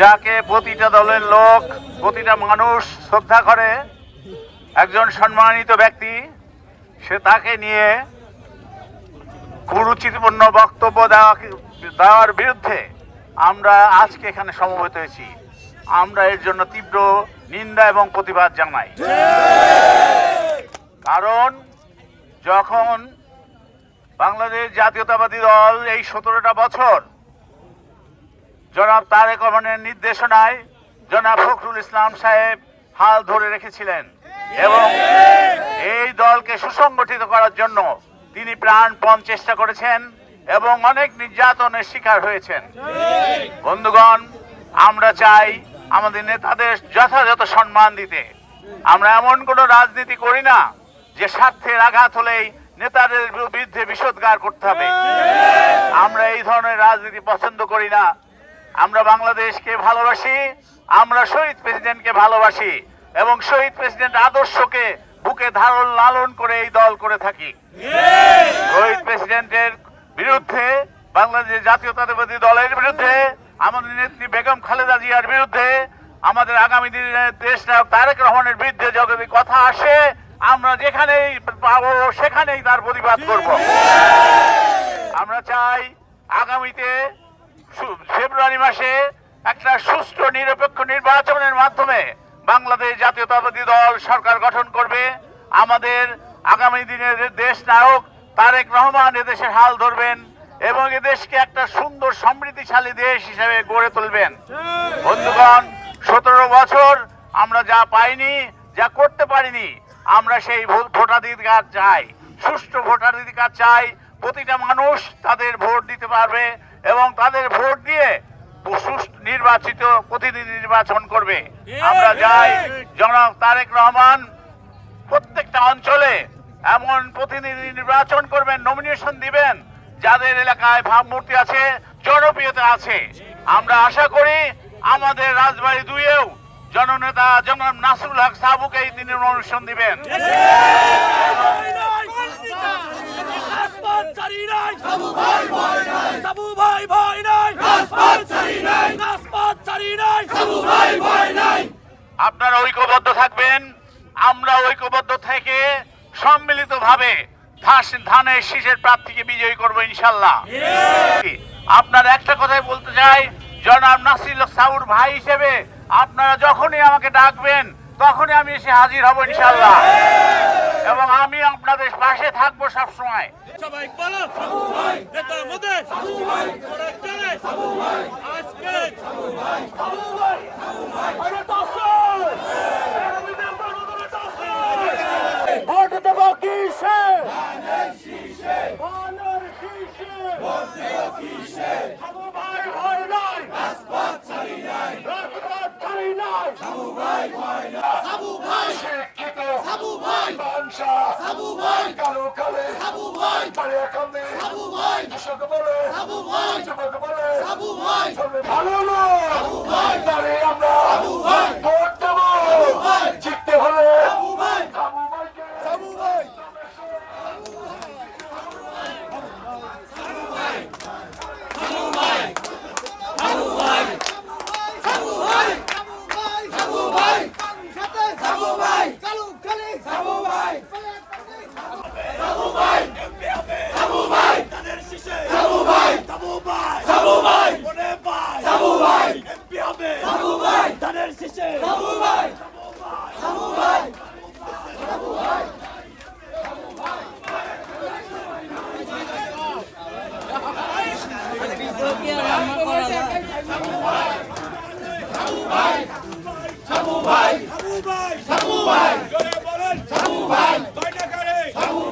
যাকে প্রতিটা দলের লোক, প্রতিটা মানুষ শ্রদ্ধা করে, একজন সম্মানিত ব্যক্তি, সে তাকে নিয়ে কুরুচিপূর্ণ বক্তব্য দেওয়া দেওয়ার বিরুদ্ধে আমরা আজকে এখানে সমবেত হয়েছি। আমরা এর জন্য তীব্র নিন্দা এবং প্রতিবাদ জানাই। কারণ যখন বাংলাদেশ জাতীয়তাবাদী দল এই সতেরোটা বছর জনাব তারেক রহমানের নির্দেশনায় জনাব ফখরুল ইসলাম সাহেব হাল ধরে রেখেছিলেন এবং এই দলকে সুসংগঠিত করার জন্য তিনি প্রাণপণ চেষ্টা করেছেন এবং অনেক নির্যাতনের শিকার হয়েছেন। বন্ধুগণ, আমরা চাই আমাদের নেতাদের যথাযথ সম্মান দিতে। আমরা এমন কোনো রাজনীতি করি না যে স্বার্থের আঘাত হলেই নেতাদের বিরুদ্ধে বিষোদ্গার করতে হবে। আমরা এই ধরনের রাজনীতি পছন্দ করি না। আমরা বাংলাদেশকে ভালোবাসি, আমরা শহীদ প্রেসিডেন্টকে ভালোবাসি এবং শহীদ প্রেসিডেন্ট আদর্শকে বুকে ধারণ লালন করে এই দল করে থাকি। শহীদ প্রেসিডেন্টের বিরুদ্ধে বাংলাদেশ জাতীয়তাবাদী দলের বিরুদ্ধে, আমাদের নেত্রী বেগম খালেদা জিয়ার বিরুদ্ধে, আমাদের আগামী দিনে দেশ নায়ক তারেক রহমানের বিরুদ্ধে যদি কথা আসে, আমরা যেখানেই পাবো সেখানেই তার প্রতিবাদ করব। আমরা চাই আগামীতে ফেব্রুয়ারি মাসে একটা সুষ্ঠু নিরপেক্ষ নির্বাচনের মাধ্যমে বাংলাদেশ জাতীয়তাবাদী দল সরকার গঠন করবে। আমাদের আগামী দিনের দেশ নায়ক তারেক রহমান এদেশের হাল ধরবেন এবং এদেশকে একটা সুন্দর সমৃদ্ধিশালী দেশ হিসেবে গড়ে তুলবেন। বন্ধুগণ, সতেরো বছর আমরা যা পাইনি, যা করতে পারিনি, আমরা সেই ভোটাধিকার চাই। সুষ্ঠু ভোটাধিকার চাই। প্রতিটা মানুষ তাদের ভোট দিতে পারবে। এবং তাদের ভোট দিয়ে নির্বাচিত প্রতিনিধি নির্বাচন করবে। আমরা যাই জনাব তারেক রহমান প্রত্যেকটা অঞ্চলে এমন প্রতিনিধি নির্বাচন করবেন নমিনেশন দিবেন যাদের এলাকায় ভাবমূর্তি আছে জনপ্রিয়তা আছে। আমরা আশা করি আমাদের রাজবাড়ি দুইয়েও জননেতা জনাব নাসরুল হক সাবুকেই তিনি নমিনেশন দিবেন। আপনারা ঐক্যবদ্ধ থাকবেন। আমরা ঐক্যবদ্ধ থেকে সম্মিলিতভাবে ধানের শীষের প্রার্থীকে বিজয়ী করব ইনশাল্লাহ। আপনার একটা কথাই বলতে চাই, জনাব নাসির সাউর ভাই হিসেবে আপনারা যখনই আমাকে ডাকবেন, তখনই আমি এসে হাজির হব ইনশাল্লাহ। এবং আমি আপনাদের পাশে থাকব সবসময়। সবাই বলো সাবু ভাই নেতা সাবু সাবু আজকে সাবু সাবু সাবু ভোট দেব কিসে? বানর কিসে সাবু ভাই সাবু ভাই। নাই সাবু ভাই। কালো কালে। সাবু ভাই। কালিয়া কান্দে সাবু ভাই। কৃষক বলে। সাবু ভাই। যুবক বলে। সাবু ভাই। ভালো না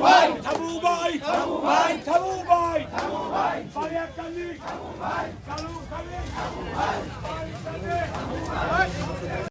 ভাই। থামু ভাই। থামু ভাই। থামু ভাই। থামু ভাই। পালিয়া কান্দি। থামু ভাই। কালু কালি থামু ভাই। থামু ভাই